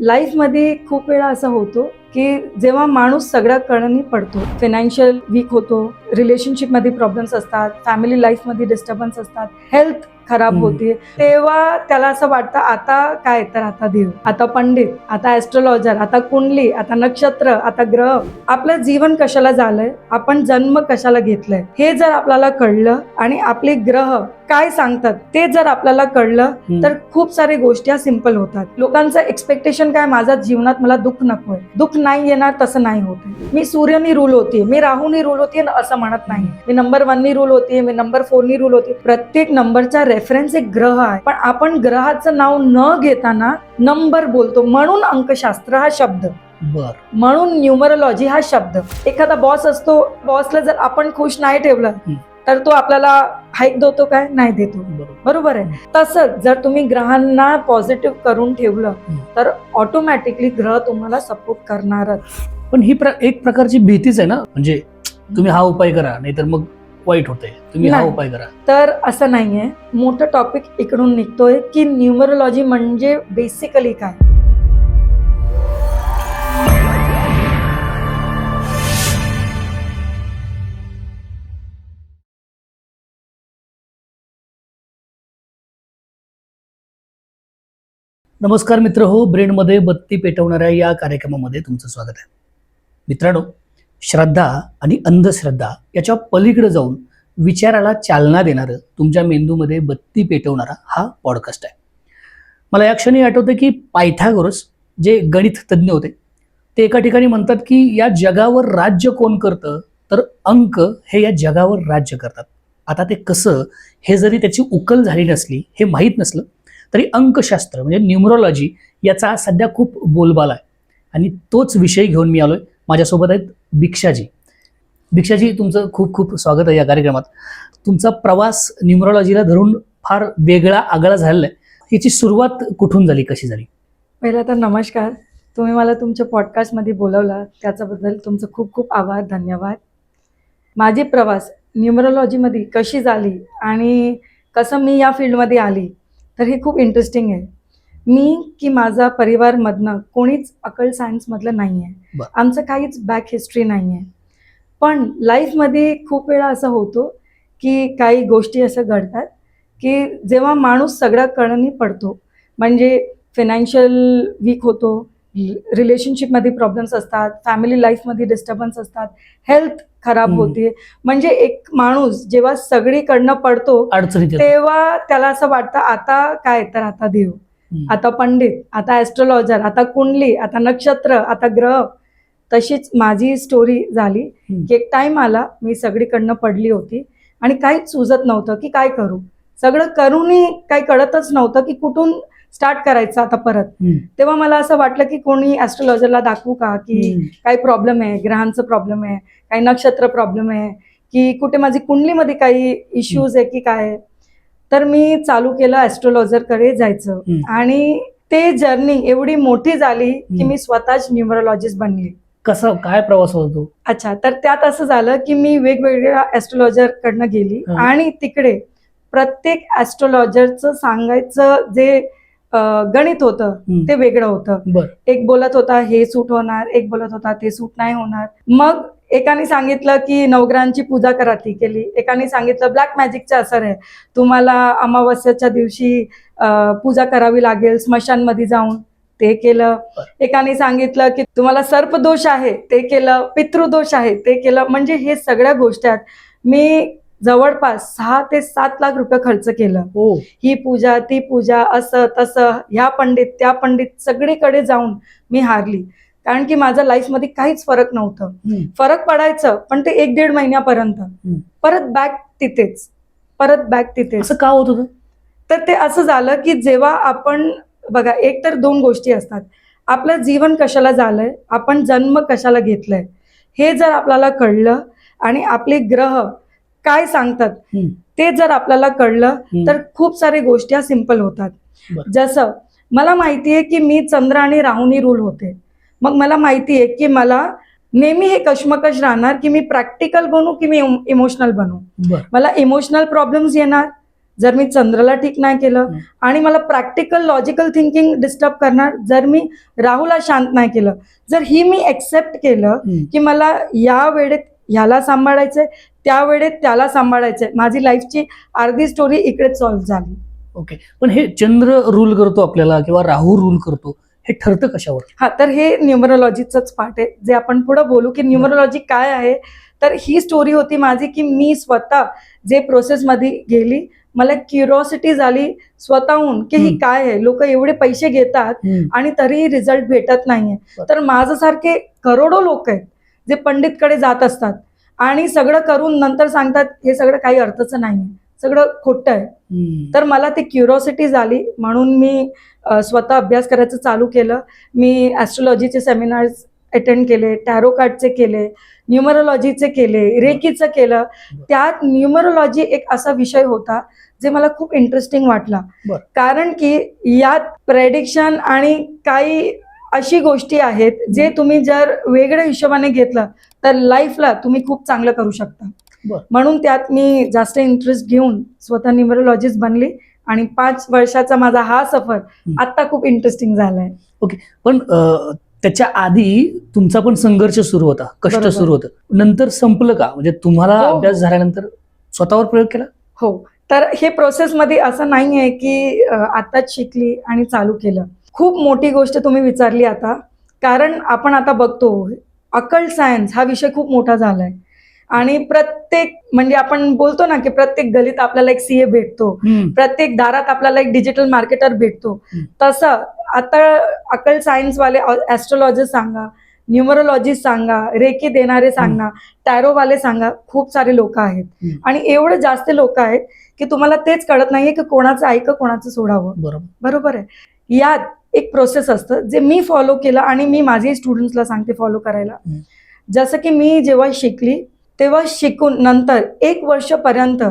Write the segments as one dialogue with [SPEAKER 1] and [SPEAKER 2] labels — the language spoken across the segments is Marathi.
[SPEAKER 1] लाईफमध्ये खूप वेळा असं होतो की जेव्हा माणूस सगळ्या कळणी पडतो फायनान्शियल वीक होतो रिलेशनशिपमध्ये प्रॉब्लेम्स असतात फॅमिली लाईफमध्ये डिस्टर्बन्स असतात हेल्थ खराब. होते तेव्हा त्याला असं वाटतं आता काय तर आता देव आता पंडित आता ऍस्ट्रोलॉजर आता कुंडली आता नक्षत्र आता ग्रह आपलं जीवन कशाला झालंय आपण जन्म कशाला घेतलाय हे जर आपल्याला कळलं आणि आपले ग्रह काय सांगतात ते जर आपल्याला कळलं. तर खूप सारी गोष्टी सिंपल होतात. लोकांचं एक्सपेक्टेशन काय माझ्या जीवनात मला दुःख नकोय. दुःख नाही येणार तसं नाही होत मी सूर्यनी रूल होती मी राहूनी रूल होती असं म्हणत नाही. मी नंबर वननी रूल होती मी नंबर फोरनी रूल होती. प्रत्येक नंबरचा रेफरन्स एक ग्रह आहे. पण आपण ग्रहाचं नाव न घेताना नंबर बोलतो. म्हणून अंकशास्त्र हा शब्द.
[SPEAKER 2] बर.
[SPEAKER 1] म्हणून न्यूमरोलॉजी हा शब्द. एखादा बॉस असतो बॉसला जर आपण खुश नाही ठेवलं. तर तो आपल्याला हाईक देतो काय? नाही देतो.
[SPEAKER 2] बरोबर.
[SPEAKER 1] आहे. तसंच जर तुम्ही ग्रहांना पॉझिटिव्ह करून ठेवलं. तर ऑटोमॅटिकली ग्रह तुम्हाला सपोर्ट करणारच.
[SPEAKER 2] पण ही प्र- एक प्रकारची भीतीच आहे ना? म्हणजे तुम्ही हा उपाय करा नाहीतर मग वाईट होतंय. तुम्ही हा. उपाय करा.
[SPEAKER 1] तर असं नाहीये. मोठं टॉपिक इकडून निघतोय की न्यूमरोलॉजी म्हणजे बेसिकली काय?
[SPEAKER 2] नमस्कार मित्र हो ब्रेनमध्ये बत्ती पेटवणाऱ्या या कार्यक्रमामध्ये तुमचं स्वागत आहे. मित्रांनो श्रद्धा आणि अंधश्रद्धा याच्या पलीकडे जाऊन विचाराला चालना देणारं तुमच्या मेंदूमध्ये बत्ती पेटवणारा हा पॉडकास्ट आहे. मला या क्षणी आठवतं की पायथागोरस जे गणित तज्ज्ञ होते ते एका ठिकाणी म्हणतात की या जगावर राज्य कोण करतं तर अंक हे या जगावर राज्य करतात. आता ते कसं हे जरी त्याची उकल झाली नसली हे माहीत नसलं तरी अंकशास्त्र म्हणजे न्यूमरोलॉजी याचा सध्या खूप बोलबाला आहे. आणि तोच विषय घेऊन मी आलो आहे माझ्यासोबत आहेत भिक्षाजी. भिक्षाजी तुमचं खूप खूप स्वागत आहे या कार्यक्रमात. तुमचा प्रवास न्यूमरोलॉजीला धरून फार वेगळा आगळा झालेला आहे. याची सुरुवात कुठून झाली कशी झाली?
[SPEAKER 1] पहिला तर नमस्कार. तुम्ही मला तुमच्या पॉडकास्टमध्ये बोलवलं त्याच्याबद्दल तुमचं खूप खूप आभार धन्यवाद. माझी प्रवास न्यूमरोलॉजीमध्ये कशी झाली आणि कसं मी या फील्डमध्ये आली तर हे खूप इंटरेस्टिंग आहे. मी की माझा परिवारमधनं कोणीच अकल सायन्समधलं नाही आहे. आमचं काहीच बॅक हिस्ट्री नाही आहे पण लाईफमध्ये खूप वेळा असं होतो की काही गोष्टी असं घडतात की जेव्हा माणूस सगळ्या कळणी पडतो. म्हणजे फायनान्शियल वीक होतो रिलेशनशिपमध्ये प्रॉब्लेम्स असतात फॅमिली लाईफमध्ये डिस्टर्बन्स असतात हेल्थ खराब. होते म्हणजे एक माणूस जेव्हा सगळीकडनं पडतो. तेव्हा त्याला असं वाटतं आता काय तर आता देव. आता पंडित आता ऍस्ट्रोलॉजर आता कुंडली आता नक्षत्र आता ग्रह तशीच माझी स्टोरी झाली. की एक टाइम आला मी सगळीकडनं पडली होती आणि काहीच सुचत नव्हतं की काय करू सगळं करूनही काही कळतच नव्हतं की कुठून स्टार्ट करायचं आता परत. तेव्हा मला असं वाटलं की कोणी ऍस्ट्रोलॉजरला दाखवू का की. काही प्रॉब्लेम आहे ग्रहांचं प्रॉब्लेम आहे काही नक्षत्र प्रॉब्लेम आहे की कुठे माझी कुंडलीमध्ये काही इश्यूज आहे की काय. तर मी चालू केलं ऍस्ट्रोलॉजरकडे जायचं. आणि ते जर्नी एवढी मोठी झाली की. मी स्वतःच न्यूमरोलॉजिस्ट बनली
[SPEAKER 2] कसा काय प्रवास होता
[SPEAKER 1] अच्छा तर त्यात असं झालं की मी वेगवेगळ्या ऍस्ट्रोलॉजर कडनं गेली. आणि तिकडे प्रत्येक ऍस्ट्रोलॉजरचं सांगायचं जे गणित होतं. ते वेगळं होतं. एक बोलत होता हे सूट होणार. एक बोलत होता ते सूट नाही होणार. मग एकाने सांगितलं की नवग्रहांची पूजा करा ती केली. एकाने सांगितलं ब्लॅक मॅजिकचा असर आहे. तुम्हाला अमावस्याच्या दिवशी पूजा करावी लागेल स्मशानमध्ये जाऊन. ते केलं. एकाने सांगितलं की तुम्हाला सर्पदोष आहे. ते केलं. पितृदोष आहे. ते केलं. म्हणजे हे सगळ्या गोष्टी आहेत. मी जवळपास सहा ते सात लाख रुपये खर्च केलं.
[SPEAKER 2] हो.
[SPEAKER 1] ही पूजा ती पूजा असं तसं ह्या पंडित त्या पंडित सगळीकडे जाऊन मी हारली. कारण की माझ्या लाईफमध्ये काहीच फरक नव्हतं. फरक पडायचं पण ते एक दीड महिन्यापर्यंत. परत बॅक तिथेच. परत बॅक तिथेच.
[SPEAKER 2] असं का होत होतं?
[SPEAKER 1] तर ते असं झालं की जेव्हा आपण बघा एक तर दोन गोष्टी असतात. आपलं जीवन कशाला झालंय? आपण जन्म कशाला घेतलाय? हे जर आपल्याला कळलं आणि आपले ग्रह काय सांगतात. ते जर आपल्याला कळलं. तर खूप सारी गोष्टी सिंपल होतात. जसं मला माहिती आहे की मी चंद्र आणि राहुनी रूल होते मग मला माहिती आहे की मला नेहमी हे कश्मकश राहणार की मी प्रॅक्टिकल बनू की मी इमोशनल बनू मला इमोशनल प्रॉब्लेम्स येणार जर मी चंद्रला ठीक नाही केलं. आणि मला प्रॅक्टिकल लॉजिकल थिंकिंग डिस्टर्ब करणार जर मी राहुला शांत नाही केलं जर ही मी एक्सेप्ट केलं. की मला या वेळेत ह्याला सांभाळायचंय त्या वेळेत त्याला सांभाळायचंय. माझी लाईफची अर्धी स्टोरी इकडेच सॉल्व्ह झाली.
[SPEAKER 2] ओके पण हे चंद्र रूल करतो आपल्याला किंवा राहू रूल करतो हे ठरतं कशावर?
[SPEAKER 1] हा तर हे न्यूमरोलॉजीचंच पार्ट आहे. जे आपण पुढे बोलू की न्यूमरोलॉजी काय आहे तर ही स्टोरी होती माझी की मी स्वतः जे प्रोसेसमध्ये गेली मला क्युरिओसिटी झाली स्वतःहून की ही. काय आहे. लोक एवढे पैसे घेतात आणि तरीही रिझल्ट भेटत नाहीये. तर माझ्यासारखे करोडो लोक आहेत. जे पंडितकडे जात असतात. आणि सगळं करून नंतर सांगतात हे सगळं काही अर्थच नाहीये. सगळं खोटं आहे. तर मला ती क्युरिओसिटी झाली. म्हणून मी स्वतः अभ्यास करायचं चालू केलं. मी ॲस्ट्रोलॉजीचे सेमिनार्स अटेंड केले टॅरो कार्डचे केले न्यूमरोलॉजीचे केले रेकीचं केलं. त्यात न्यूमरोलॉजी एक असा विषय होता जे मला खूप इंटरेस्टिंग वाटला. कारण की यात प्रेडिक्शन आणि काही अशी गोष्टी आहेत जे तुम्ही जर वेगळ्या हिशोबाने घेतलं तर लाईफला तुम्ही खूप चांगलं करू शकता. म्हणून त्यात मी जास्त इंटरेस्ट घेऊन स्वतः न्यूमरोलॉजिस्ट बनली आणि पाच वर्षाचा माझा हा सफर आता खूप इंटरेस्टिंग झालाय.
[SPEAKER 2] पण अ, त्याच्या आधी तुमचा पण संघर्ष सुरू होता कष्ट. सुरू होतं. नंतर संपलं का? म्हणजे तुम्हाला
[SPEAKER 1] हो.
[SPEAKER 2] अभ्यास झाल्यानंतर स्वतःवर प्रयोग केला?
[SPEAKER 1] हो. तर हे प्रोसेसमध्ये असं नाही आहे की आताच शिकली आणि चालू केलं. खूप मोठी गोष्ट तुम्ही विचारली आता. कारण आपण आता बघतो अकल्ट सायन्स हा विषय खूप मोठा झालाय. आणि प्रत्येक म्हणजे आपण बोलतो ना की प्रत्येक गलीत आपल्याला एक सीए भेटतो. प्रत्येक दारात आपल्याला एक डिजिटल मार्केटर भेटतो. तसं आता अकल सायन्सवाले ॲस्ट्रोलॉजिस्ट सांगा न्यूमरोलॉजिस्ट सांगा रेकी देणारे सांगा टॅरोवाले सांगा खूप सारे लोक आहेत. आणि एवढे जास्त लोक आहेत की तुम्हाला तेच कळत नाहीये की कोणाचं ऐक कोणाचं सोडावं.
[SPEAKER 2] बरोबर.
[SPEAKER 1] बरोबर आहे. यात एक प्रोसेस असतं जे मी फॉलो केलं आणि मी माझी स्टुडंट्सला सांगते फॉलो करायला. जसं की मी जेव्हा शिकली तेव्हा शिकून नंतर एक वर्षपर्यंत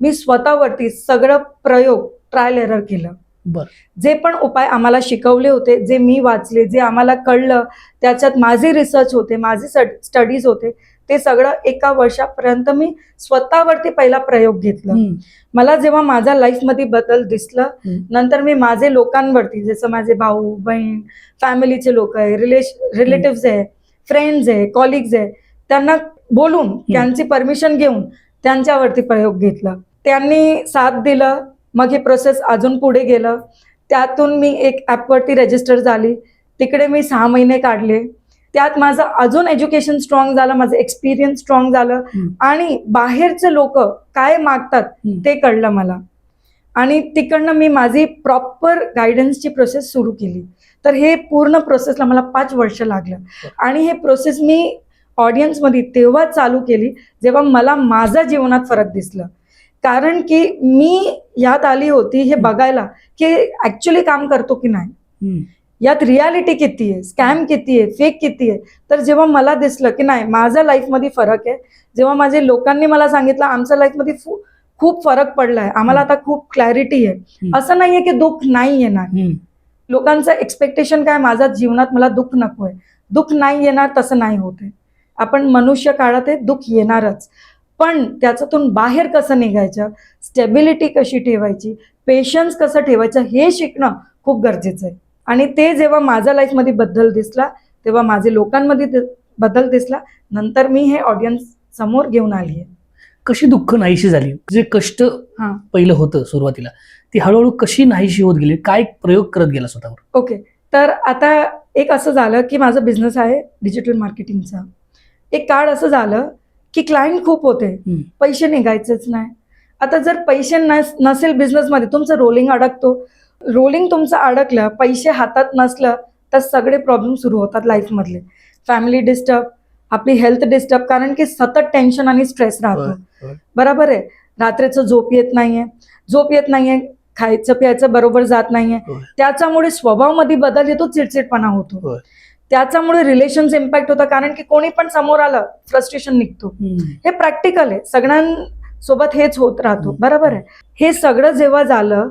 [SPEAKER 1] मी स्वतःवरती सगळं प्रयोग ट्रायल एरर केलं.
[SPEAKER 2] बर.
[SPEAKER 1] जे पण उपाय आम्हाला शिकवले होते जे मी वाचले जे आम्हाला कळलं त्याच्यात माझे रिसर्च होते माझे स्टडीज होते ते सगळं एका वर्षापर्यंत मी स्वतःवरती पहिला प्रयोग घेतला. मला जेव्हा माझ्या लाईफमध्ये बदल दिसलं. नंतर मी माझे लोकांवरती जसं माझे भाऊ बहीण फॅमिलीचे लोक आहे रिलेश रिलेटिव्स आहे फ्रेंड्स आहे कॉलिग्स आहे त्यांना बोलून त्यांची परमिशन घेऊन त्यांच्यावरती प्रयोग घेतला. त्यांनी साथ दिलं मग ही प्रोसेस अजून पुढे गेलं. त्यातून मी एक ॲपवरती रजिस्टर झाली. तिकडे मी सहा महिने काढले. त्यात माझं अजून एज्युकेशन स्ट्रॉंग झालं माझं एक्सपिरियन्स स्ट्रॉंग झालं. आणि बाहेरचे लोक काय मागतात. ते कळलं मला आणि तिकडनं मी माझी प्रॉपर गायडन्सची प्रोसेस सुरू केली तर हे पूर्ण प्रोसेसला मला पाच वर्ष लागलं आणि हे प्रोसेस मी ऑडियन्समध्ये तेव्हा चालू केली जेव्हा मला माझ्या जीवनात फरक दिसलं कारण की मी यात आली होती हे बघायला की ॲक्च्युली काम करतो की नाही. यात रियालिटी किती आहे? स्कॅम किती आहे? फेक किती आहे? तर जेव्हा मला दिसलं की नाही माझ्या लाईफमध्ये फरक आहे जेव्हा माझे लोकांनी मला सांगितलं आमच्या लाईफमध्ये खूप फरक पडलाय आम्हाला आता खूप क्लॅरिटी आहे. असं नाहीये की दुःख नाही येणार. लोकांचं एक्सपेक्टेशन काय? माझ्या जीवनात मला दुःख नको आहे. दुःख नाही येणार तसं नाही होते आपण मनुष्य काळात आहे दुःख येणारच. पण त्याच्यातून बाहेर कसं निघायचं? स्टेबिलिटी कशी ठेवायची? पेशन्स कसं ठेवायचं? हे शिकणं खूप गरजेचं आहे. आणि ते जेव्हा माझ्या लाईफमध्ये बदल दिसला तेव्हा माझे लोकांमध्ये बदल दिसला नंतर मी हे ऑडियन्स समोर घेऊन आली आहे.
[SPEAKER 2] कशी दुःख नाहीशी झाली? जे कष्ट
[SPEAKER 1] हा.
[SPEAKER 2] पहिलं होतं सुरुवातीला ती हळूहळू कशी नाहीशी होत गेली? काय प्रयोग करत गेला स्वतःवर?
[SPEAKER 1] ओके तर आता एक असं झालं की माझा बिझनेस आहे डिजिटल मार्केटिंगचा एक काळ असं झालं की क्लायंट खूप होते. पैसे निघायचेच नाही. आता जर पैसे नस नसेल बिझनेसमध्ये तुमचं रोलिंग अडकतो. रोलिंग तुमचं अडकलं पैसे हातात नसलं तर सगळे प्रॉब्लेम सुरू होतात लाईफमधले फॅमिली डिस्टर्ब आपली हेल्थ डिस्टर्ब कारण की सतत टेन्शन आणि स्ट्रेस राहतो. बरोबर आहे रात्रीचं झोप येत नाहीये झोप येत नाहीये खायचं प्यायचं बरोबर जात नाहीये
[SPEAKER 2] होय.
[SPEAKER 1] त्याच्यामुळे स्वभावामध्ये बदल येतो चिडचिडपणा होतो. त्याच्यामुळे रिलेशन्स इम्पॅक्ट होतं कारण की कोणी पण समोर आलं फ्रस्ट्रेशन निघतो. हे प्रॅक्टिकल आहे सगळ्यांसोबत हेच होत राहतो. बरोबर आहे हे सगळं जेव्हा झालं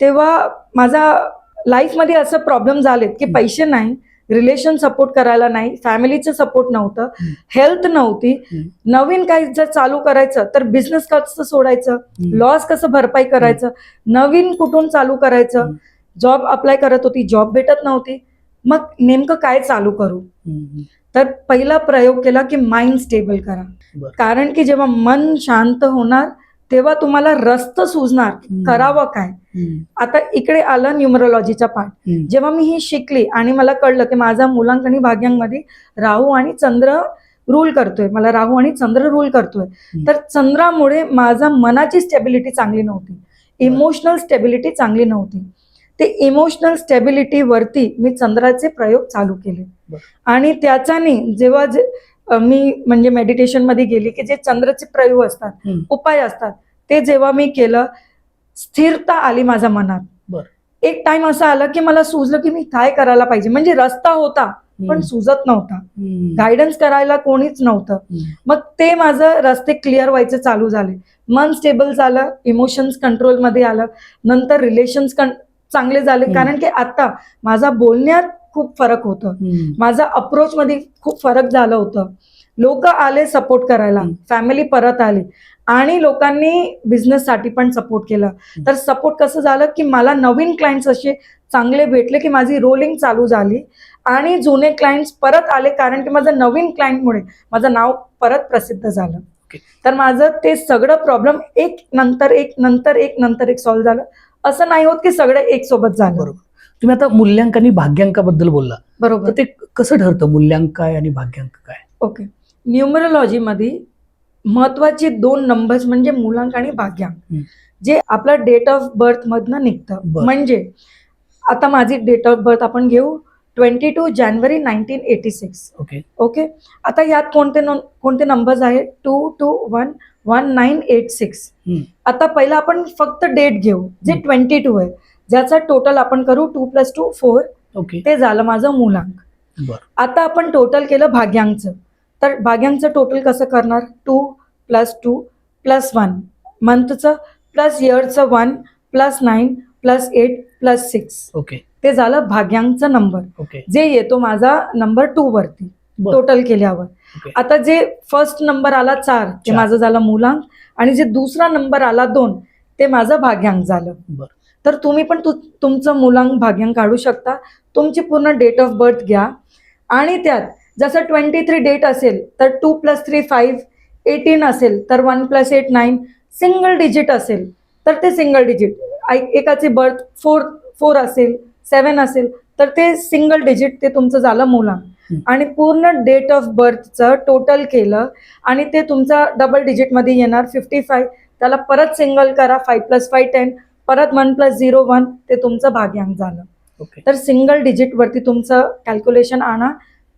[SPEAKER 1] तेव्हा माझा लाईफमध्ये असं प्रॉब्लेम झालेत की. पैसे नाही रिलेशन सपोर्ट करायला नाही फॅमिलीचं सपोर्ट नव्हतं. हेल्थ नव्हती. नवीन काही जर चालू करायचं तर बिझनेस कसं सोडायचं. लॉस कसं भरपाई करायचं नवीन कुठून चालू करायचं. जॉब अप्लाय करत होती जॉब भेटत नव्हती मग नेमकं काय चालू करू. तर पहिला प्रयोग केला की माइंड स्टेबल करा. कारण की जेव्हा मन शांत होणार तेव्हा तुम्हाला रस्त
[SPEAKER 2] हम्म.
[SPEAKER 1] करावं काय. आता इकडे आलं न्यूमरोलॉजीचा पाठ. जेव्हा मी ही शिकली आणि मला कळलं की माझा मुलांक आणि भाग्यांमध्ये राहू आणि चंद्र रूल करतोय. मला राहू आणि चंद्र रूल करतोय. तर चंद्रामुळे माझा मनाची स्टेबिलिटी चांगली नव्हती. इमोशनल स्टेबिलिटी चांगली नव्हती. ते इमोशनल स्टेबिलिटी वरती मी चंद्राचे प्रयोग चालू केले. आणि त्याच्याने जेव्हा जे मी म्हणजे मेडिटेशनमध्ये गेली की जे चंद्राचे प्रयोग असतात. उपाय असतात ते जेव्हा मी केलं स्थिरता आली माझ्या मनात. एक टाइम असा आला की मला सुचलं की मी काय करायला पाहिजे म्हणजे रस्ता होता पण. सुचत नव्हता. गायडन्स करायला कोणीच नव्हतं. मग ते माझं रस्ते क्लिअर व्हायचे चालू झाले मन स्टेबल झालं इमोशन्स कंट्रोलमध्ये आलं नंतर रिलेशन्स चांगले झाले. कारण की आता माझा बोलण्यात खूप फरक होतं. माझा अप्रोच मध्ये खूप फरक झालं होतं. लोक आले सपोर्ट करायला. फॅमिली परत आली. आणि लोकांनी बिझनेस साठी पण सपोर्ट केलं. तर सपोर्ट कसं झालं की मला नवीन क्लायंट्स असे चांगले भेटले की माझी रोलिंग चालू झाली. आणि जुने क्लायंट्स परत आले कारण की माझं नवीन क्लायंटमुळे माझं नाव परत प्रसिद्ध झालं.
[SPEAKER 2] ओके.
[SPEAKER 1] तर माझं ते सगळं प्रॉब्लेम एक नंतर एक नंतर एक नंतर एक सॉल्व्ह झालं. असं नाही होत की सगळं एक सोबत झालं.
[SPEAKER 2] बरोबर. तुम्ही आता मूल्यांक आणि भाग्यांकाबद्दल बोलला. तर
[SPEAKER 1] बरोबर
[SPEAKER 2] ते कसं ठरतं? मूल्यांक काय आणि भाग्यांक काय?
[SPEAKER 1] ओके. न्यूमरोलॉजीमध्ये महत्त्वाचे दोन नंबर्स म्हणजे मूलांक आणि भाग्यांक. जे आपलं डेट ऑफ बर्थ मधनं निघतं. म्हणजे आता माझी डेट ऑफ बर्थ आपण घेऊ ट्वेंटी टू जानेवारी nineteen eighty six
[SPEAKER 2] okay.
[SPEAKER 1] Okay? आता यात कोणते कोणते नंबर्स आहेत? Two two one one nine eight six. आता पहिला आपण फक्त डेट घेऊ जे. ट्वेंटी टू आहे. ज्याचा टोटल आपण करू two plus two four
[SPEAKER 2] okay
[SPEAKER 1] ते झालं माझं मूलांक. आता आपण टोटल केलं भाग्यांचं. तर भाग्यांचं टोटल कसं करणार? Two plus two plus one मंथचं plus इयरचं one plus nine plus eight plus six
[SPEAKER 2] okay
[SPEAKER 1] ते झालं भाग्यांचा नंबर
[SPEAKER 2] ओके
[SPEAKER 1] जे येतो माझा नंबर टू वरती. टोटल केल्यावर.
[SPEAKER 2] ओके.
[SPEAKER 1] आता जे फर्स्ट नंबर आला चार ते. माझं झालं मूलांक. आणि जे दुसरा नंबर आला दोन ते माझं भाग्यांक झालं.
[SPEAKER 2] बरं.
[SPEAKER 1] तर तुम्ही पण तु तुमचं मूलांक भाग्यांक काढू शकता. तुमची पूर्ण डेट ऑफ बर्थ घ्या. आणि त्यात जसं ट्वेंटी थ्री डेट असेल तर two plus three five eighteen असेल तर one plus eight nine single digit असेल तर ते सिंगल डिजिट एकाचे बर्थ फोर फोर असेल सेवन असेल तर ते सिंगल डिजिट ते तुमचं झालं मूलांक. आणि पूर्ण डेट ऑफ बर्थचं टोटल केलं आणि ते तुमचा डबल डिजिटमध्ये येणार फिफ्टी फाय त्याला परत सिंगल करा फाईव्ह प्लस फाय टेन परत वन प्लस झिरो वन ते तुमचं भाग्यांक झालं.
[SPEAKER 2] ओके.
[SPEAKER 1] तर सिंगल डिजिटवरती तुमचं कॅल्क्युलेशन आणा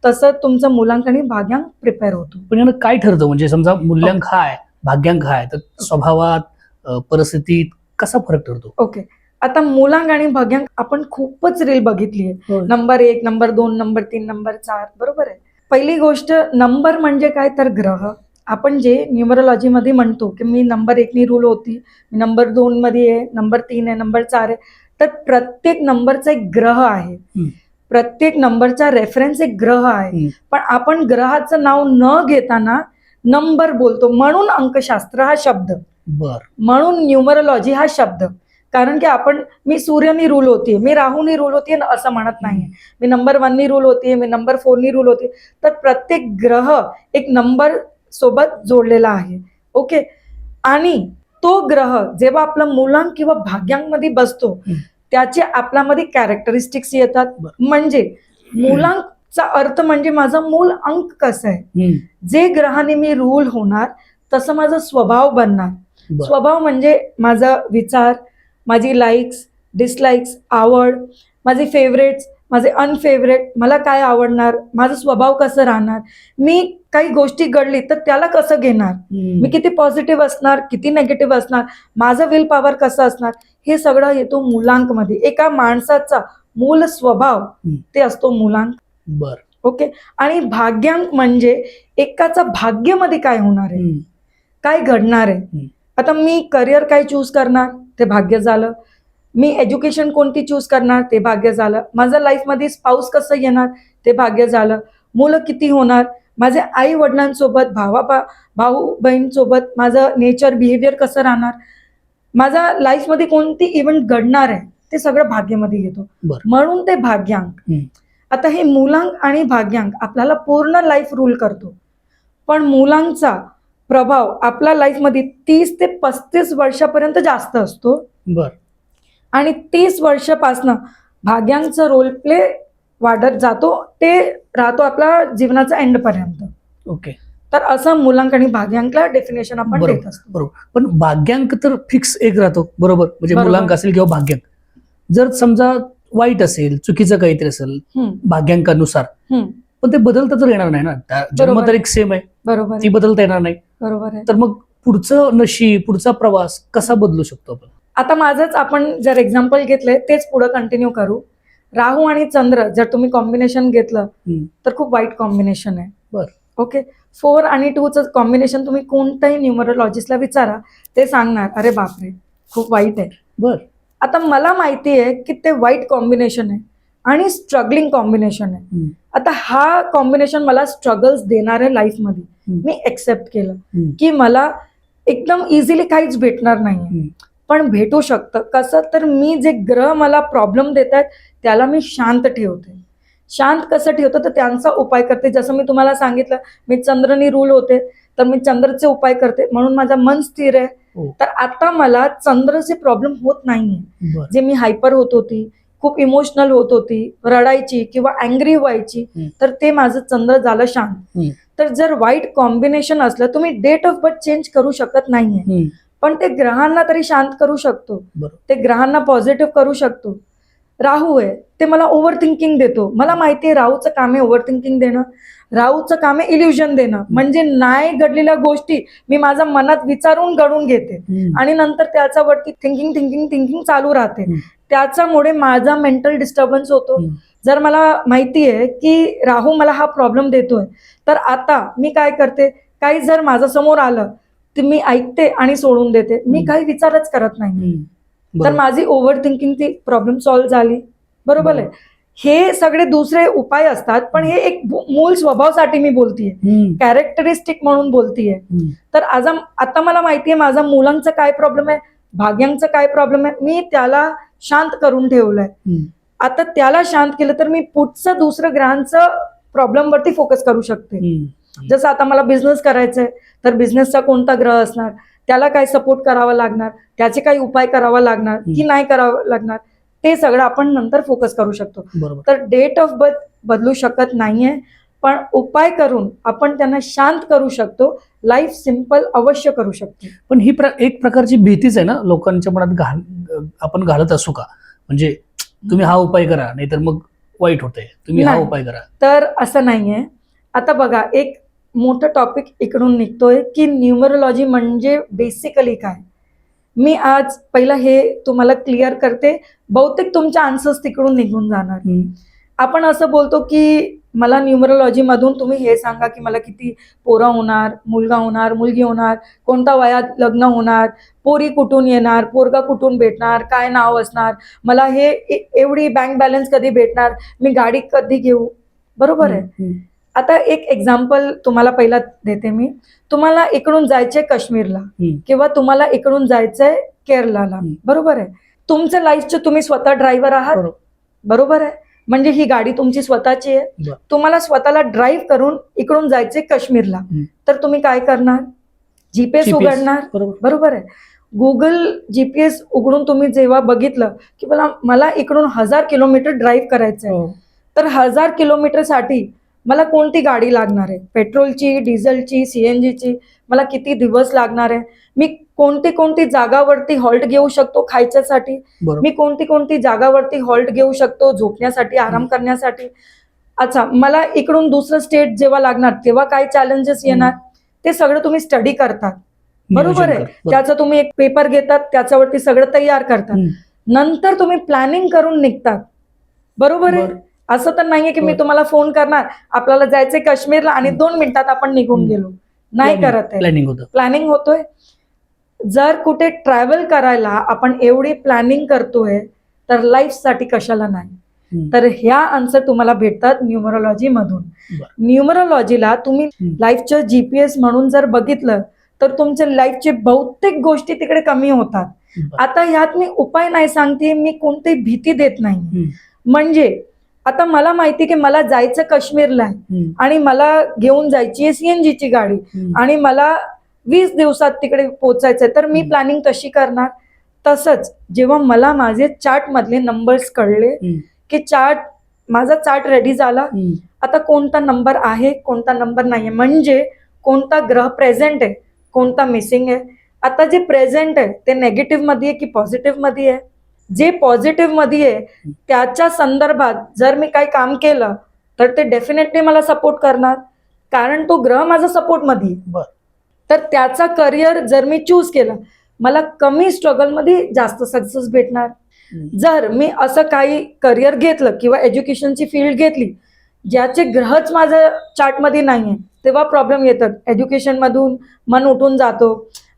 [SPEAKER 1] तसं तुमचं मूलांक आणि भाग्यांक प्रिपेअर होतो.
[SPEAKER 2] पण काय ठरतं? म्हणजे समजा मूल्यांक हा आहे भाग्यांक हा आहे तर स्वभावात परिस्थितीत कसा फरक ठरतो?
[SPEAKER 1] ओके. आता मूलांक आणि भाग्यांक आपण खूपच रील बघितली आहे. नंबर एक नंबर दोन नंबर तीन नंबर चार बरोबर आहे. पहिली गोष्ट नंबर म्हणजे काय? तर ग्रह. आपण जे न्यूमरोलॉजीमध्ये म्हणतो की मी नंबर एकनी रूल होती मी नंबर दोन मध्ये आहे नंबर तीन आहे नंबर चार आहे तर प्रत्येक नंबरचा एक ग्रह आहे. प्रत्येक नंबरचा रेफरन्स एक ग्रह आहे. पण आपण ग्रहाचं नाव न घेताना नंबर बोलतो. म्हणून अंकशास्त्र हा शब्द.
[SPEAKER 2] बर.
[SPEAKER 1] म्हणून न्यूमरोलॉजी हा शब्द. कारण की आपण मी सूर्यनी रूल होती मी राहूनी रूल होती असं म्हणत नाही. मी नंबर वननी रूल होती मी नंबर फोरनी रूल होती तर प्रत्येक ग्रह एक नंबर सोबत जोडलेला आहे ओके आणि तो ग्रह जेव्हा आपलं मूलांक किंवा भाग्यांमध्ये बसतो. त्याचे आपल्यामध्ये कॅरेक्टरिस्टिक्स येतात. म्हणजे मूलांकचा अर्थ म्हणजे माझं मूल अंक कसं आहे. जे ग्रहाने मी रूल होणार तसं माझा स्वभाव बनणार. स्वभाव म्हणजे माझा विचार माझी लाईक्स डिसलाईक्स आवड माझे फेवरेट्स माझे अनफेवरेट मला काय आवडणार? माझा स्वभाव कसं राहणार? मी काही गोष्टी घडली तर त्याला कसं घेणार. मी किती पॉझिटिव्ह असणार? किती नेगेटिव्ह असणार? माझं विल पॉवर कसं असणार? हे सगळं येतो मूलांकमध्ये. एका माणसाचा मूल स्वभाव. ते असतो मूलांक.
[SPEAKER 2] बर.
[SPEAKER 1] ओके? आणि भाग्यांक म्हणजे एकाचा भाग्यमध्ये काय होणार आहे. काय घडणार आहे. आता मी करिअर काय चूज करणार? ते भाग्य झालं. मी एज्युकेशन कोणती चूज करणार? ते भाग्य झालं. माझं लाईफमध्ये स्पाऊस कसं येणार? ते भाग्य झालं. मुलं किती होणार? माझे आई वडिलांसोबत भावा भा भाऊ बहीणसोबत माझं नेचर बिहेवियर कसं राहणार? माझा लाईफमध्ये कोणती इव्हेंट घडणार आहे? ते सगळं भाग्यामध्ये येतो. म्हणून ते भाग्यांक. आता हे मुलांक आणि भाग्यांक आपल्याला पूर्ण लाईफ रूल करतो. पण मुलांचा प्रभाव आपल्या लाईफमध्ये तीस ते पस्तीस वर्षापर्यंत जास्त असतो.
[SPEAKER 2] बर.
[SPEAKER 1] आणि तीस वर्षापासनं भाग्यांचा रोल प्ले वाढत जातो ते राहतो आपल्या जीवनाचा एंडपर्यंत
[SPEAKER 2] ओके
[SPEAKER 1] तर असं मुलांक आणि भाग्यांकला डेफिनेशन आपण
[SPEAKER 2] बरोबर.
[SPEAKER 1] देत असतो.
[SPEAKER 2] बरोबर. पण भाग्यांक तर फिक्स एक राहतो बरोबर? म्हणजे. मुलांक असेल किंवा भाग्यांक. जर समजा वाईट असेल चुकीचं काहीतरी असेल भाग्यांकानुसार पण ते बदलता तर येणार नाही ना? जन्मतारीख सेम आहे.
[SPEAKER 1] बरोबर
[SPEAKER 2] ती बदलता येणार नाही.
[SPEAKER 1] बरोबर आहे.
[SPEAKER 2] तर मग पुढचं नशीब पुढचा प्रवास कसा बदलू शकतो आपण?
[SPEAKER 1] आता माझंच आपण जर एक्झाम्पल घेतलंय तेच पुढे कंटिन्यू करू राहू आणि चंद्र जर तुम्ही कॉम्बिनेशन घेतलं. तर खूप वाईट कॉम्बिनेशन आहे
[SPEAKER 2] बर.
[SPEAKER 1] ओके फोर आणि टूचं कॉम्बिनेशन तुम्ही कोणत्याही न्यूमरोलॉजिस्टला विचारा ते सांगणार अरे बापरे खूप वाईट आहे
[SPEAKER 2] बर
[SPEAKER 1] आता मला माहिती आहे की ते वाईट कॉम्बिनेशन आहे आणि स्ट्रगलिंग कॉम्बिनेशन आहे. आता हा कॉम्बिनेशन मला स्ट्रगल्स देणार आहे लाईफमध्ये. मी एक्सेप्ट केलं. की मला एकदम इझिली काहीच भेटणार नाही. पण भेटू शकतं. कसं तर मी जे ग्रह मला प्रॉब्लेम देत आहेत त्याला मी शांत ठेवते. शांत कसं ठेवतं तर त्यांचा उपाय करते. जसं मी तुम्हाला सांगितलं मी चंद्रनी रूल होते तर मी चंद्रचे उपाय करते. म्हणून माझं मन स्थिर आहे.
[SPEAKER 2] हो.
[SPEAKER 1] तर आता मला चंद्रचे प्रॉब्लेम होत नाहीये. जे मी हायपर होत होती खूप इमोशनल होत होती रडायची किंवा अँग्री व्हायची. तर ते माझं चंद्र झालं शांत. तर जर वाईट कॉम्बिनेशन असलं तुम्ही डेट ऑफ बर्थ चेंज करू शकत नाहीये. पण ते ग्रहांना तरी शांत करू शकतो. ते ग्रहांना पॉझिटिव्ह करू शकतो. राहू आहे ते मला ओव्हर थिंकिंग देतो. मला माहिती आहे राहूचं काम आहे ओव्हर थिंकिंग देणं. राहूचं काम आहे इल्युजन देणं. म्हणजे नाही घडलेल्या गोष्टी मी माझ्या मनात विचारून घडून घेते. आणि नंतर त्याच्यावरती थिंकिंग थिंकिंग थिंकिंग चालू राहते. त्याच्यामुळे माझा मेंटल डिस्टर्बन्स होतो. जर मला माहिती आहे की राहू मला हा प्रॉब्लेम देतोय तर आता मी काय करते? काही जर माझ्यासमोर आलं तर मी ऐकते आणि सोडून देते मी. काही विचारच करत नाही. तर. माझी ओव्हर थिंकिंग ती प्रॉब्लेम सॉल्व्ह झाली बरोबर आहे हे सगळे दुसरे उपाय असतात पण हे एक मूळ स्वभावासाठी मी बोलतीये. कॅरेक्टरिस्टिक म्हणून बोलतीये. तर आज आता मला माहितीये माझा मुलांचा काय प्रॉब्लेम आहे भाग्यांचा काय प्रॉब्लेम आहे मी त्याला शांत करून ठेवलंय. आता त्याला शांत केलं तर मी पुढचं दुसरं ग्रहांचं प्रॉब्लेम वरती फोकस करू शकते. जसं आता मला बिझनेस करायचा आहे तर बिझनेसचा कोणता ग्रह असणार? त्याला काय सपोर्ट करावा लागणार? त्याचे काही उपाय करावा लागणार की नाही करावा लागणार? ते सगळं आपण नंतर फोकस करू शकतो. तर डेट ऑफ बर्थ बदलू शकत नाहीये पण उपाय करून आपण त्यांना शांत करू शकतो लाईफ सिंपल अवश्य करू शकतो.
[SPEAKER 2] पण ही प्र एक प्रकारची भीतीच आहे ना लोकांच्या मनात घाल आपण घालत असू का? म्हणजे तुम्ही हा उपाय करा नाहीतर मग वाईट होतंय. तुम्ही हा. उपाय करा.
[SPEAKER 1] तर असं नाहीये. आता बघा एक मोठं टॉपिक इकडून निघतोय की न्यूमरोलॉजी म्हणजे बेसिकली काय? मी आज पहिला हे तुम्हाला क्लिअर करते. बहुतेक तुमचे आन्सर्स तिकडून निघून जाणार. आपण असं बोलतो की मला न्यूमरोलॉजी मधून तुम्ही हे सांगा की मला किती पोरं होणार मुलगा होणार मुलगी होणार कोणत्या वयात लग्न होणार पोरी कुठून येणार पोरगा कुठून भेटणार काय नाव असणार मला हे एवढी बँक बॅलन्स कधी भेटणार मी गाडी कधी घेऊ? बरोबर आहे. आता एक एक्झाम्पल तुम्हाला पहिला देते मी तुम्हाला इकडून जायचंय काश्मीरला. किंवा तुम्हाला इकडून जायचंय केरलाला. बरोबर आहे तुमच्या लाईफचे तुम्ही स्वतः ड्रायव्हर आहात
[SPEAKER 2] बरोबर.
[SPEAKER 1] आहे म्हणजे ही गाडी तुमची स्वतःची आहे. तुम्हाला स्वतःला ड्राईव्ह करून इकडून जायचे काश्मीरला. तर तुम्ही काय करणार जीपीएस. उघडणार
[SPEAKER 2] बरोबर
[SPEAKER 1] आहे गुगल जीपीएस उघडून तुम्ही जेव्हा बघितलं की मला मला इकडून हजार किलोमीटर ड्राईव्ह करायचं आहे
[SPEAKER 2] हो.
[SPEAKER 1] तर हजार किलोमीटरसाठी मला कोणती गाडी लागणार आहे? पेट्रोलची डिझेलची सीएनजीची मला किती दिवस लागणार आहे? मी कोणती कोणती जागावरती हॉल्ट घेऊ शकतो खायच्यासाठी? मी कोणती कोणती जागावरती हॉल्ट घेऊ शकतो झोपण्यासाठी आराम करण्यासाठी? अच्छा मला इकडून दुसरं स्टेट जेव्हा लागणार तेव्हा काय चॅलेंजेस येणार? ते सगळं तुम्ही स्टडी करतात. बरोबर आहे. त्याचं तुम्ही एक पेपर घेतात त्याच्यावरती सगळं तयार करतात. नंतर तुम्ही प्लॅनिंग करून निघतात. बरोबर आहे. असं तर नाहीये की मी
[SPEAKER 2] बरं.
[SPEAKER 1] तुम्हाला फोन करणार आपल्याला जायचंय काश्मीरला आणि. दोन मिनिटात आपण निघून. गेलो नाही करत आहे
[SPEAKER 2] प्लॅनिंग होतं
[SPEAKER 1] प्लॅनिंग होतोय जर कुठे ट्रॅव्हल करायला आपण एवढी प्लॅनिंग करतोय तर लाईफसाठी कशाला नाही. तर ह्या आन्सर तुम्हाला भेटतात न्यूमरोलॉजी मधून. न्यूमरोलॉजीला तुम्ही. लाईफचं जीपीएस म्हणून जर बघितलं तर तुमच्या लाईफचे बहुतेक गोष्टी तिकडे कमी होतात. आता ह्यात मी उपाय नाही सांगते मी कोणती भीती देत नाही. म्हणजे आता मला माहिती की मला जायचं काश्मीरला आहे. आणि मला घेऊन जायची आहे सीएनजी ची गाडी. आणि मला वीस दिवसात तिकडे पोहोचायचंय तर मी. प्लॅनिंग तशी करणार तसंच जेव्हा मला माझे चार्ट मधले नंबर्स कळले. की चार्ट माझा चार्ट रेडी झाला. आता कोणता नंबर आहे कोणता नंबर नाही आहे म्हणजे कोणता ग्रह प्रेझेंट आहे कोणता मिसिंग आहे आता जे प्रेझेंट आहे ते नेगेटिव्हमध्ये आहे की पॉझिटिव्हमध्ये आहे जे पॉझिटिव्हमध्ये आहे त्याच्या संदर्भात जर मी काही काम केलं तर ते डेफिनेटली मला सपोर्ट करणार कारण तो ग्रह माझा
[SPEAKER 2] सपोर्टमध्ये.
[SPEAKER 1] तर त्याचा करिअर जर मी चूज केलं मला कमी स्ट्रगलमध्ये जास्त सक्सेस भेटणार. जर मी असं काही करिअर घेतलं किंवा एज्युकेशनची फील्ड घेतली ज्याचे ग्रहच माझ्या चार्टमध्ये नाही आहे तेव्हा प्रॉब्लेम येतात एज्युकेशनमधून मन उठून जातो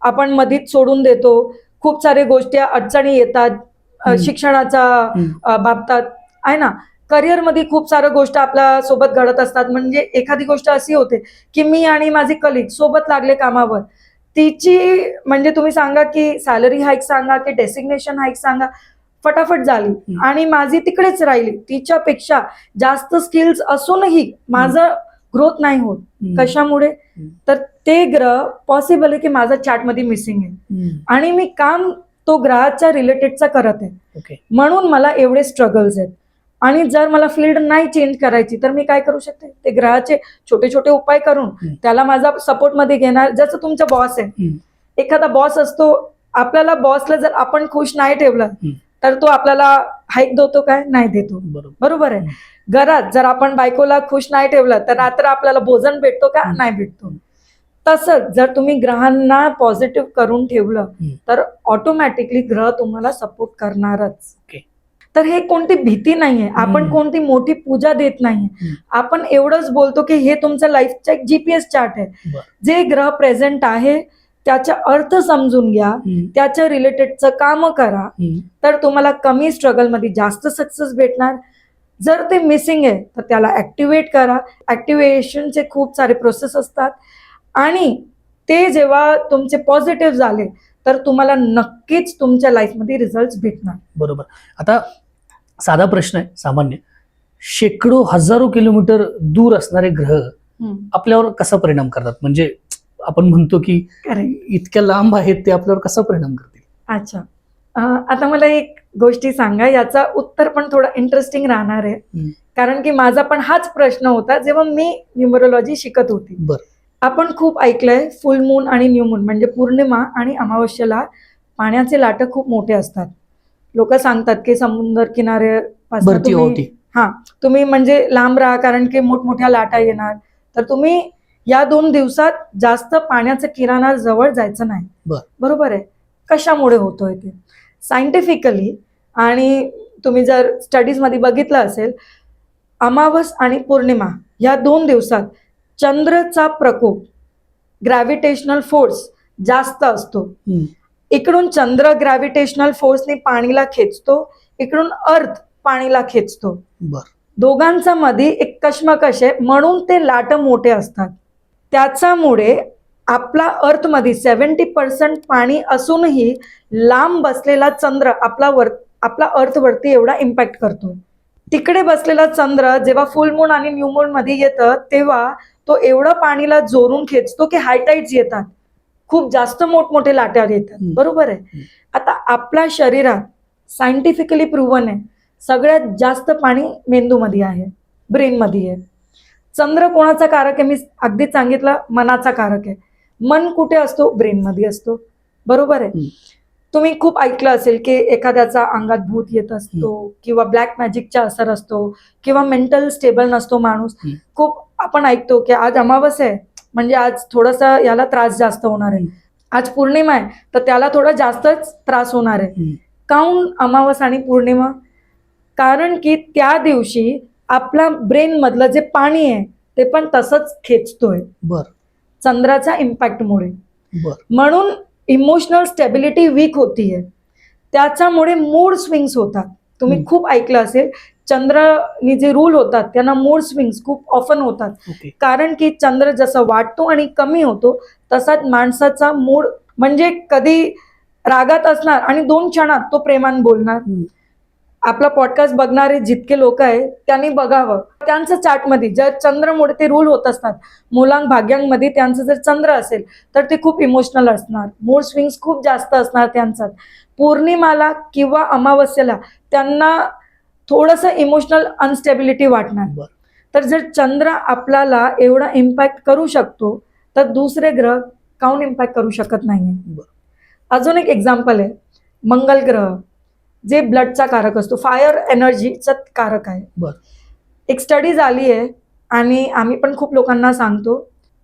[SPEAKER 1] आपण मधीच सोडून देतो खूप सारे गोष्टी अडचणी येतात. शिक्षणाचा बाबतात. आहे ना? करिअरमध्ये खूप साऱ्या गोष्टी आपल्यासोबत घडत असतात. म्हणजे एखादी गोष्ट अशी होते की मी आणि माझे कलिग सोबत लागले कामावर. तिची म्हणजे तुम्ही सांगा की सॅलरी हाईक सांगा की डेसिग्नेशन हाईक सांगा फटाफट झाली. आणि माझी तिकडेच राहिली. तिच्यापेक्षा जास्त स्किल्स असूनही माझं ग्रोथ नाही होत. कशामुळे? तर ते ग्रह पॉसिबल आहे की माझा चार्टमध्ये मिसिंग आहे. आणि मी काम तो ग्रहाच्या रिलेटेडचा करत आहे. म्हणून मला एवढे स्ट्रगल्स आहेत. आणि जर मला फील्ड नाही चेंज करायची तर मी काय करू शकते? ते ग्रहाचे छोटे छोटे उपाय करून. त्याला माझा सपोर्टमध्ये घेणार. जसं तुमचा बॉस आहे. एखादा बॉस असतो आपल्याला बॉसला जर आपण खुश नाही ठेवलं. तर तो आपल्याला हाईक देतो काय? नाही देतो.
[SPEAKER 2] बरोबर.
[SPEAKER 1] आहे. घरात जर आपण बायकोला खुश नाही ठेवलं तर रात्र आपल्याला भोजन भेटतो का. नाही भेटतो. तसंच जर तुम्ही ग्रहांना पॉझिटिव्ह करून ठेवलं. तर ऑटोमॅटिकली ग्रह तुम्हाला सपोर्ट करणारच. तर हे कोणती भीती नाहीये आपण. कोणती मोठी पूजा देत नाहीये. आपण एवढंच बोलतो की हे तुमचं लाईफचा एक जीपीएस चार्ट आहे. जे ग्रह प्रेझेंट आहे त्याचा अर्थ समजून घ्या. त्याच्या रिलेटेडचं काम करा. तर तुम्हाला कमी स्ट्रगलमध्ये जास्त सक्सेस भेटणार जर ते मिसिंग आहे तर त्याला ऍक्टिवेट करा ऍक्टिव्हेशनचे खूप सारे प्रोसेस असतात आणि ते जेव्हा तुमचे पॉझिटिव्ह झाले तर तुम्हाला नक्कीच तुमच्या लाईफमध्ये रिझल्ट भेटणार.
[SPEAKER 2] बरोबर. आता साधा प्रश्न आहे सामान्य. शेकडो हजारो किलोमीटर दूर असणारे ग्रह आपल्यावर कसा परिणाम करतात? म्हणजे आपण म्हणतो की इतक्या लांब आहेत ते आपल्यावर कसा परिणाम करतील?
[SPEAKER 1] अच्छा. आता मला एक गोष्टी सांगा याचा उत्तर पण थोडं इंटरेस्टिंग राहणार आहे. कारण की माझा पण हाच प्रश्न होता जेव्हा मी न्यूमरोलॉजी शिकत होती.
[SPEAKER 2] बर.
[SPEAKER 1] आपण खूप ऐकलंय फुल मून आणि न्यू मून म्हणजे पौर्णिमा आणि अमावस्येला पाण्याचे लाट खूप मोठे असतात. लोक सांगतात की समुद्र किनारे हा तुम्ही म्हणजे लांब राहा कारण की मोठमोठ्या लाटा येणार. तर तुम्ही या दोन दिवसात जास्त पाण्याचा किराणा जवळ जायचं नाही.
[SPEAKER 2] बर.
[SPEAKER 1] बरोबर आहे. कशामुळे होतोय ते? सायंटिफिकली आणि तुम्ही जर स्टडीजमध्ये बघितलं असेल अमावस आणि पौर्णिमा या दोन दिवसात चंद्रचा प्रकोप ग्रॅव्हिटेशनल फोर्स जास्त असतो. इकडून चंद्र ग्रॅव्हिटेशनल फोर्सने पाणीला खेचतो इकडून अर्थ पाणीला खेचतो.
[SPEAKER 2] बर.
[SPEAKER 1] दोघांचा मध्ये एक कश्मकश आहे म्हणून ते लाट मोठे असतात. त्याच्यामुळे आपला अर्थमध्ये सेव्हन्टी पर्सेंट पाणी असूनही लांब बसलेला चंद्र आपला वर आपला अर्थवरती एवढा इम्पॅक्ट करतो. तिकडे बसलेला चंद्र जेव्हा फुल मून आणि न्यू मून मध्ये येतं तेव्हा तो एवढं पाणीला जोरून खेचतो की हायटाईड्स येतात. खूप जास्त मोठमोठे लाट्या येतात. बरोबर आहे. आता आपल्या शरीरात सायंटिफिकली प्रूव्हन आहे सगळ्यात जास्त पाणी मेंदूमध्ये आहे ब्रेनमध्ये आहे. चंद्र कोणाचा कारक आहे? मी अगदीच सांगितलं मनाचा कारक आहे. मन कुठे असतो? ब्रेनमध्ये असतो. बरोबर आहे. तुम्ही खूप ऐकलं असेल की एखाद्याचा अंगात भूत येत असतो किंवा ब्लॅक मॅजिकचा असर असतो किंवा मेंटल स्टेबल नसतो माणूस. खूप आपण ऐकतो की आज अमावस्या आहे म्हणजे आज थोडासा याला त्रास जास्त होणार आहे. आज पौर्णिमा आहे तर त्याला थोडा जास्तच त्रास होणार आहे. काऊन अमावस आणि पौर्णिमा? कारण की त्या दिवशी आपला ब्रेन मधलं जे पाणी आहे ते पण तसंच खेचतोय.
[SPEAKER 2] बर.
[SPEAKER 1] चंद्राच्या इम्पॅक्टमुळे
[SPEAKER 2] बर.
[SPEAKER 1] म्हणून इमोशनल स्टेबिलिटी वीक होतीये. त्याच्यामुळे मूड स्विंग्स होतात. तुम्ही. खूप ऐकलं असेल चंद्रनी जे रूल होतात त्यांना मूड स्विंग्स खूप ऑफन होतात.
[SPEAKER 2] ओके
[SPEAKER 1] कारण की चंद्र जसं वाढतो आणि कमी होतो तसाच माणसाचा मूड म्हणजे कधी रागात असणार आणि दोन क्षणात तो प्रेमान बोलणार.
[SPEAKER 2] हम्म.
[SPEAKER 1] आपला पॉडकास्ट बघणारे जितके लोक आहेत त्यांनी बघावं. त्यांचं चार्टमध्ये जर चंद्रमुळे ते रूल होत असतात मुलांक भाग्यांमध्ये त्यांचं जर चंद्र असेल तर ते खूप इमोशनल असणार. मूड स्विंग्स खूप जास्त असणार त्यांचा पौर्णिमाला किंवा अमावस्येला त्यांना थोडंसं इमोशनल अनस्टेबिलिटी वाटणार
[SPEAKER 2] बरं.
[SPEAKER 1] तर जर चंद्र आपल्याला एवढा इम्पॅक्ट करू शकतो तर दुसरे ग्रह काऊन इम्पॅक्ट करू शकत
[SPEAKER 2] बरं.
[SPEAKER 1] अजून एक एक्झाम्पल आहे मंगल ग्रह जे ब्लडचा कारक असतो फायर एनर्जीचा कारक आहे
[SPEAKER 2] बरं.
[SPEAKER 1] एक स्टडी झाली आहे आणि आम्ही पण खूप लोकांना सांगतो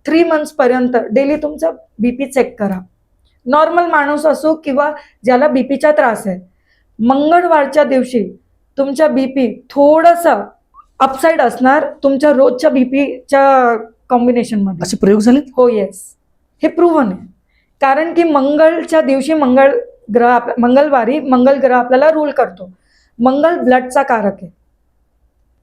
[SPEAKER 1] थ्री मंथ्सपर्यंत डेली तुमचं बीपी चेक करा नॉर्मल माणूस असो किंवा ज्याला बीपीचा त्रास आहे मंगळवारच्या दिवशी तुमच्या बीपी थोडंसं अपसाईड असणार तुमच्या रोजच्या बीपीच्या कॉम्बिनेशनमध्ये
[SPEAKER 2] असे प्रयोग झालेत?
[SPEAKER 1] हो येस हे प्रूव्हन आहे. कारण की मंगळच्या दिवशी मंगळ ग्रह मंगळवारी मंगळ ग्रह आपल्याला रूल करतो. मंगळ ब्लडचा कारक आहे.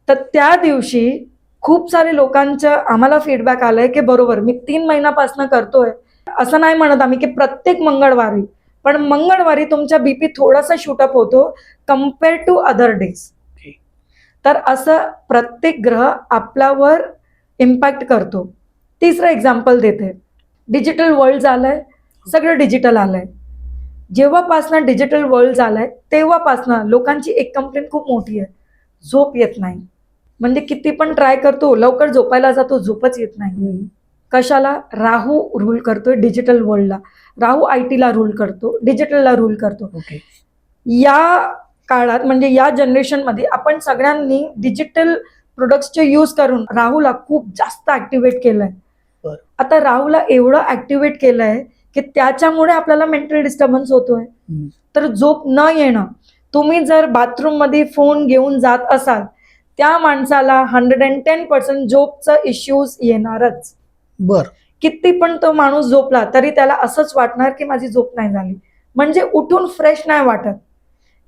[SPEAKER 1] तर त्या दिवशी खूप सारे लोकांचं आम्हाला फीडबॅक आलाय की बरोबर मी तीन महिन्यापासून करतोय. असं नाही म्हणत आम्ही की प्रत्येक मंगळवारी पण मंगळवारी तुमचा बीपी थोडासा शूटअप होतो कंपेअर टू अदर डेज. तर असं प्रत्येक ग्रह आपल्यावर इम्पॅक्ट करतो. तिसरं एक्झाम्पल देते. डिजिटल वर्ल्ड झालंय सगळं डिजिटल आलंय. जेव्हापासनं डिजिटल वर्ल्ड झालंय तेव्हापासनं लोकांची एक कंप्लेंट खूप मोठी आहे. झोप येत नाही. म्हणजे किती पण ट्राय करतो लवकर झोपायला जातो झोपच येत नाही. कशाला? राहू रूल करतोय डिजिटल वर्ल्डला राहू आय टीला रूल करतो डिजिटलला रूल करतो.
[SPEAKER 2] ओके
[SPEAKER 1] या काळात म्हणजे या जनरेशनमध्ये आपण सगळ्यांनी डिजिटल प्रोडक्ट्सचे यूज करून राहूला खूप जास्त ऍक्टिव्हेट केलंय. आता राहूला एवढं ऍक्टिव्हेट केलंय की त्याच्यामुळे आपल्याला मेंटल डिस्टर्बन्स होतोय. तर झोप न येणं. तुम्ही जर बाथरूममध्ये फोन घेऊन जात असाल त्या माणसाला हंड्रेड अँड टेन पर्सेंट झोपचं इश्यूज येणारच.
[SPEAKER 2] बर.
[SPEAKER 1] किती पण तो माणूस झोपला तरी त्याला असंच वाटणार की माझी झोप नाही झाली. म्हणजे उठून फ्रेश नाही वाटत.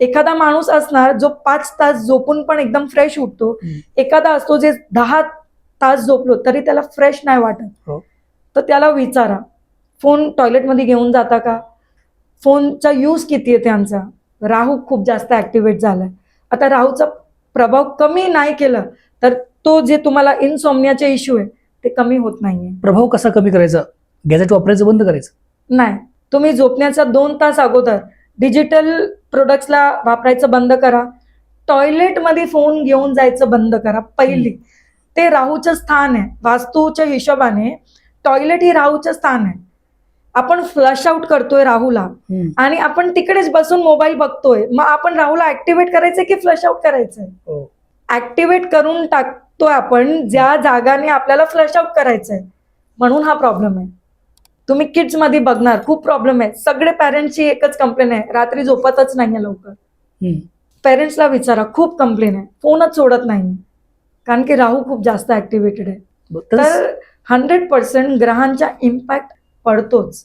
[SPEAKER 1] एखादा माणूस असणार जो पाच तास झोपून पण एकदम फ्रेश उठतो. एखादा असतो जे दहा तास झोपलो तरी त्याला फ्रेश नाही वाटत.
[SPEAKER 2] हो.
[SPEAKER 1] तर त्याला विचारा फोन टॉयलेटमध्ये घेऊन जाता का? फोनचा यूज किती आहे त्यांचा? राहू खूप जास्त ऍक्टिव्हेट झालाय. आता राहूचा प्रभाव कमी नाही केलं तर तो जे तुम्हाला इनसोमनियाचे इश्यू आहे ते कमी होत नाहीये.
[SPEAKER 2] प्रभाव कसा कमी करायचा? गॅजेट वापरायचं बंद करायचं?
[SPEAKER 1] नाही. तुम्ही झोपण्याच्या दोन तास अगोदर डिजिटल प्रोडक्ट्सला वापरायचं बंद करा. टॉयलेटमध्ये फोन घेऊन जायचं बंद करा पहिली. ते राहूचं स्थान आहे. वास्तूच्या हिशोबाने टॉयलेट ही राहूचं स्थान आहे. आपण फ्लश आउट करतोय राहूला. आणि आपण तिकडेच बसून मोबाईल बघतोय. मग आपण राहूला ऍक्टिव्हेट करायचंय की फ्लश आउट करायचंय?
[SPEAKER 2] हो.
[SPEAKER 1] ऍक्टिव्हेट करून टाकतोय आपण ज्या जागाने आपल्याला फ्लश आउट करायचंय. म्हणून हा प्रॉब्लेम आहे. तुम्ही किड्समध्ये बघणार खूप प्रॉब्लेम आहे. सगळे पॅरेंट्सची एकच कंप्लेन आहे. रात्री झोपतच नाहीये लवकर. पेरेंट्सला विचारा खूप कंप्लेन आहे. फोनच सोडत नाही. कारण की राहू खूप जास्त ऍक्टिव्हेटेड आहे. तर हंड्रेड पर्सेंट ग्रहांचा इम्पॅक्ट पडतोच.